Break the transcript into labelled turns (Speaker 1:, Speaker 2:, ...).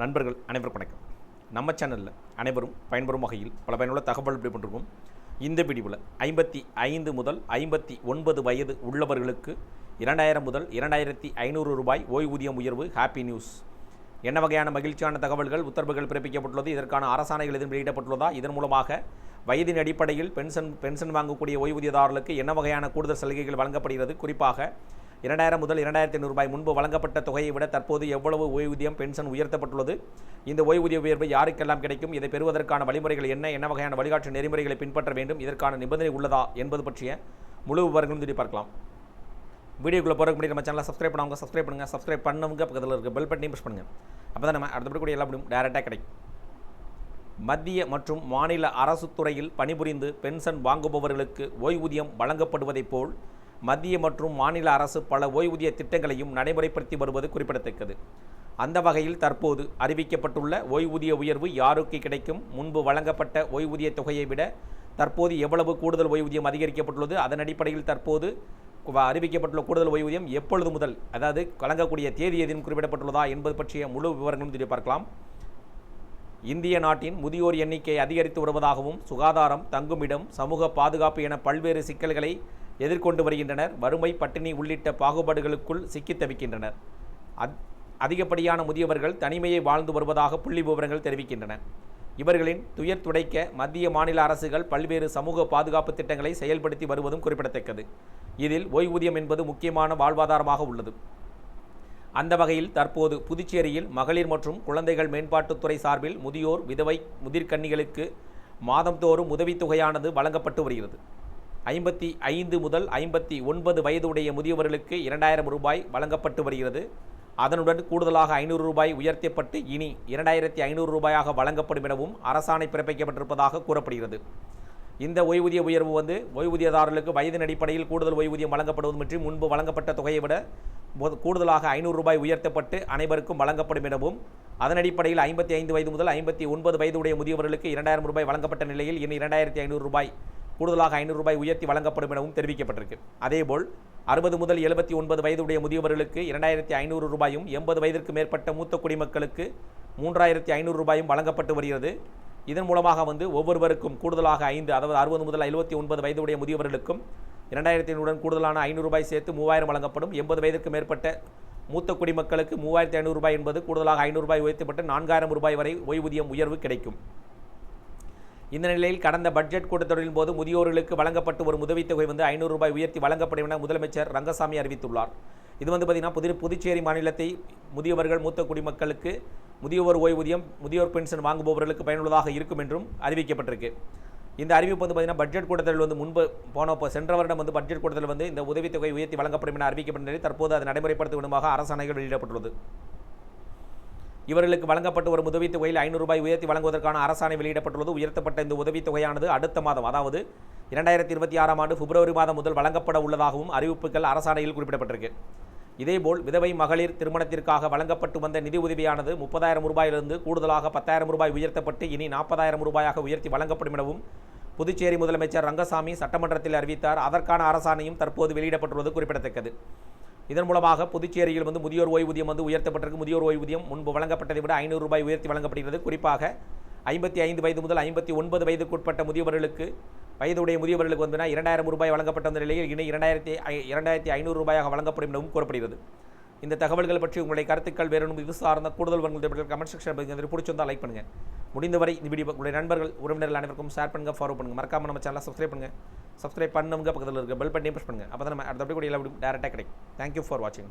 Speaker 1: நண்பர்கள் அனைவருக்கும் வணக்கம். நம்ம சேனலில் அனைவரும் பயன்பெறும் வகையில் பல பயனுள்ள தகவல் இப்படி பண்ணிருக்கோம் இந்த பிடிவில் ஐம்பத்தி ஐந்து முதல் ஐம்பத்தி ஒன்பது வயது உள்ளவர்களுக்கு இரண்டாயிரம் முதல் இரண்டாயிரத்தி ஐநூறு ரூபாய் ஓய்வூதியம் உயர்வு ஹாப்பி நியூஸ் என்ன வகையான மகிழ்ச்சியான தகவல்கள் உத்தரவுகள் பிறப்பிக்கப்பட்டுள்ளது? இதற்கான அரசாணைகள் எதுவும் வெளியிடப்பட்டுள்ளதா? இதன் மூலமாக வயதின் அடிப்படையில் பென்ஷன் பென்ஷன் வாங்கக்கூடிய ஓய்வூதியதாரர்களுக்கு என்ன வகையான கூடுதல் சலுகைகள் வழங்கப்படுகிறது? குறிப்பாக இரண்டாயிரம் முதல் இரண்டாயிரத்தி ஐநூறு ரூபாய் முன்பு வழங்கப்பட்ட தொகையை விட தற்போது எவ்வளவு ஓய்வூதியம் பென்ஷன் உயர்த்தப்பட்டுள்ளது? இந்த ஓய்வூதிய உயர்வு யாருக்கெல்லாம் கிடைக்கும்? இதை பெறுவதற்கான வழிமுறைகள் என்ன? என்ன வகையான வழிகாட்டு நெறிமுறைகளை பின்பற்ற வேண்டும்? இதற்கான நிபந்தனை உள்ளதா என்பது பற்றிய முழு விவரங்களும் திரும்பி பார்க்கலாம். வீடியோக்குள்ளே போகிறதுக்கு முன்னாடி நம்ம சேனலை சப்ஸ்கிரைப் பண்ணவங்க சப்ஸ்கிரைப் பண்ணுங்கள் சப்ஸ்கிரைப் பண்ணவங்க பக்கத்தில் இருக்க பெல் பட்டனையும் ப்ரெஸ் பண்ணுங்கள் அப்போ தான் நம்ம அடுத்தபடி கூட எல்லாம் முடியும் டேரெக்டாக கிடைக்கும். மத்திய மற்றும் மாநில அரசு துறையில் பணிபுரிந்து பென்ஷன் வாங்குபவர்களுக்கு ஓய்வூதியம் வழங்கப்படுவதைப் போல் மத்திய மற்றும் மாநில அரசு பல ஓய்வூதிய திட்டங்களையும் நடைமுறைப்படுத்தி வருவது குறிப்பிடத்தக்கது. அந்த வகையில் தற்போது அறிவிக்கப்பட்டுள்ள ஓய்வூதிய உயர்வு யாருக்கு கிடைக்கும்? முன்பு வழங்கப்பட்ட ஓய்வூதிய தொகையை விட தற்போது எவ்வளவு கூடுதல் ஓய்வூதியம் அதிகரிக்கப்பட்டுள்ளது? அதன் அடிப்படையில் தற்போது அறிவிக்கப்பட்டுள்ள கூடுதல் ஓய்வூதியம் எப்பொழுது முதல்? அதாவது வழங்கக்கூடிய தேதி எதுவும் குறிப்பிடப்பட்டுள்ளதா என்பது பற்றிய முழு விவரங்களும் தெரிய பார்க்கலாம். இந்திய நாட்டின் முதியோர் எண்ணிக்கை அதிகரித்து வருவதாகவும் சுகாதாரம் தங்குமிடம் சமூக பாதுகாப்பு என பல்வேறு சிக்கல்களை எதிர்கொண்டு வருகின்றனர். வறுமை பட்டினி உள்ளிட்ட பாகுபாடுகளுக்குள் சிக்கித் தவிக்கின்றனர். அத் அதிகப்படியான முதியவர்கள் தனிமையை வாழ்ந்து வருவதாக புள்ளி விவரங்கள் தெரிவிக்கின்றன. இவர்களின் துயர் துடைக்க மத்திய மாநில அரசுகள் பல்வேறு சமூக பாதுகாப்பு திட்டங்களை செயல்படுத்தி வருவதும் குறிப்பிடத்தக்கது. இதில் ஓய்வூதியம் என்பது முக்கியமான வாழ்வாதாரமாக உள்ளது. அந்த வகையில் தற்போது புதுச்சேரியில் மகளிர் மற்றும் குழந்தைகள் மேம்பாட்டுத்துறை சார்பில் முதியோர் விதவை முதிர்கன்னிகளுக்கு மாதந்தோறும் உதவித்தொகையானது வழங்கப்பட்டு வருகிறது. ஐம்பத்தி ஐந்து முதல் ஐம்பத்தி ஒன்பது வயதுடைய முதியவர்களுக்கு இரண்டாயிரம் ரூபாய் வழங்கப்பட்டு வருகிறது. அதனுடன் கூடுதலாக ஐநூறு ரூபாய் உயர்த்தப்பட்டு இனி இரண்டாயிரத்தி ஐநூறு ரூபாயாக வழங்கப்படும் எனவும் அரசாணை பிறப்பிக்கப்பட்டிருப்பதாக கூறப்படுகிறது. இந்த ஓய்வூதிய உயர்வு வந்து ஓய்வூதியதாரர்களுக்கு வயதின் அடிப்படையில் கூடுதல் ஓய்வூதியம் வழங்கப்படுவது மற்றும் முன்பு வழங்கப்பட்ட தொகையை விட கூடுதலாக ஐநூறு ரூபாய் உயர்த்தப்பட்டு அனைவருக்கும் வழங்கப்படும் எனவும் அதன் அடிப்படையில் ஐம்பத்தி ஐந்து வயது முதல் ஐம்பத்தி ஒன்பது வயதுடைய முதியவர்களுக்கு இரண்டாயிரம் ரூபாய் வழங்கப்பட்ட நிலையில் இனி இரண்டாயிரத்தி ஐநூறு ரூபாய் கூடுதலாக ஐநூறு ரூபாய் உயர்த்தி வழங்கப்படும் எனவும் தெரிவிக்கப்பட்டிருக்கு. அதேபோல் அறுபது முதல் எழுபத்தி ஒன்பது வயதுடைய முதியவர்களுக்கு இரண்டாயிரத்தி ஐநூறு ரூபாயும் எண்பது வயதிற்கு மேற்பட்ட மூத்த குடிமக்களுக்கு மூன்றாயிரத்தி ஐநூறு ரூபாயும் வழங்கப்பட்டு வருகிறது. இதன் மூலமாக வந்து ஒவ்வொருவருக்கும் கூடுதலாக ஐந்து அதாவது அறுபது முதல் எழுபத்தி ஒன்பது வயதுடைய முதியவர்களுக்கும் இரண்டாயிரத்தி ஐநூறுடன் கூடுதலான ஐநூறு ரூபாய் சேர்த்து மூவாயிரம் வழங்கப்படும். எண்பது வயதிற்கு மேற்பட்ட மூத்த குடிமக்களுக்கு மூவாயிரத்தி ஐநூறு ரூபாய் என்பது கூடுதலாக ஐநூறு ரூபாய் உயர்த்தப்பட்டு நான்காயிரம் ரூபாய் வரை ஓய்வூதியம் உயர்வு கிடைக்கும். இந்த நிலையில் கடந்த பட்ஜெட் கூட்டத்தொடரின் போது முதியோர்களுக்கு வழங்கப்பட்டு வரும் உதவித்தொகை வந்து ஐநூறு ரூபாய் உயர்த்தி வழங்கப்படும் என முதலமைச்சர் ரங்கசாமி அறிவித்துள்ளார். இது வந்து பார்த்திங்கன்னா புது புதுச்சேரி மாநிலத்தை முதியவர்கள் மூத்த குடிமக்களுக்கு முதியோர் ஓய்வூதியம் முதியோர் பென்ஷன் வாங்குபவர்களுக்கு பயனுள்ளதாக இருக்கும் என்றும் அறிவிக்கப்பட்டிருக்கு. இந்த அறிவிப்பு வந்து பார்த்திங்கன்னா பட்ஜெட் கூட்டத்தில் வந்து முன்பு போன சென்ற வருடம் வந்து பட்ஜெட் கூட்டத்தில் வந்து இந்த உதவித்தொகை உயர்த்தி வழங்கப்படும் என அறிவிக்கப்பட்ட நிலையில் தற்போது அது நடைமுறைப்படுத்தும் விதமாக அரசாணைகள் வெளியிடப்பட்டுள்ளது. இவர்களுக்கு வழங்கப்பட்டு வரும் உதவித்தொகையில் ஐநூறு ரூபாய் உயர்த்தி வழங்குவதற்கான அரசாணை வெளியிடப்பட்டுள்ளது. உயர்த்தப்பட்ட இந்த உதவித்தொகையானது அடுத்த மாதம் அதாவது இரண்டாயிரத்தி இருபத்தி ஆறாம் ஆண்டு பிப்ரவரி மாதம் முதல் வழங்கப்பட உள்ளதாகவும் அறிவிப்புகள் அரசாணையில் குறிப்பிடப்பட்டிருக்கு. இதேபோல் விதவை மகளிர் திருமணத்திற்காக வழங்கப்பட்டு வந்த நிதி உதவியானது முப்பதாயிரம் ரூபாயிலிருந்து கூடுதலாக பத்தாயிரம் ரூபாய் உயர்த்தப்பட்டு இனி நாற்பதாயிரம் ரூபாயாக உயர்த்தி வழங்கப்படும் எனவும் புதுச்சேரி முதலமைச்சர் ரங்கசாமி சட்டமன்றத்தில் அறிவித்தார். அதற்கான அரசாணையும் தற்போது வெளியிடப்பட்டுள்ளது குறிப்பிடத்தக்கது. இதன் மூலமாக புதுச்சேரியில் வந்து முதியோர் ஓய்வூதியம் வந்து உயர்த்தப்பட்டிருக்கு. முதியோர் ஓய்வூதியம் முன்பு வழங்கப்பட்டதை விட ஐநூறு ரூபாய் உயர்த்தி வழங்கப்படுகிறது. குறிப்பாக ஐம்பத்தி ஐந்து வயது முதல் ஐம்பத்தி ஒன்பது வயதுக்குட்பட்ட முதியவர்களுக்கு வயதுடைய முதியவர்களுக்கு வந்து இரண்டாயிரம் ரூபாய் வழங்கப்பட்ட அந்த நிலையில் இனி இரண்டாயிரத்தி ஐ- இரண்டாயிரத்தி ஐநூறு ரூபாயாக வழங்கப்படும் எனவும் கூறப்படுகிறது. இந்த தகவல்கள் பற்றி உங்களுடைய கருத்துக்கள் வேறு இது சார்ந்த கூடுதல் வரங்கள் கமெண்ட் செக்ஷன் பிடிச்சிருந்தால் லைக் பண்ணுங்கள் முடிந்தவரை இந்த வீடியோ உங்களுடைய நண்பர்கள் உறவினர்கள் அனைவருக்கும் ஷேர் பண்ணுங்க ஃபாலோ பண்ணுங்கள் மறக்காம நம்ம சேனலை சப்ஸ்கிரைப் பண்ணுங்கள் சப்ஸ்கிரைப் பண்ணுங்க பக்கத்தில் இருக்க பெல் பட்டனையும் ப்ரெஸ் பண்ணுங்கள் அப்போ தான் நம்ம அடுத்தபடி கூட எல்லாம் டேரெக்டாக கிடைக்கும். தேங்க்யூ ஃபார் வாட்சிங்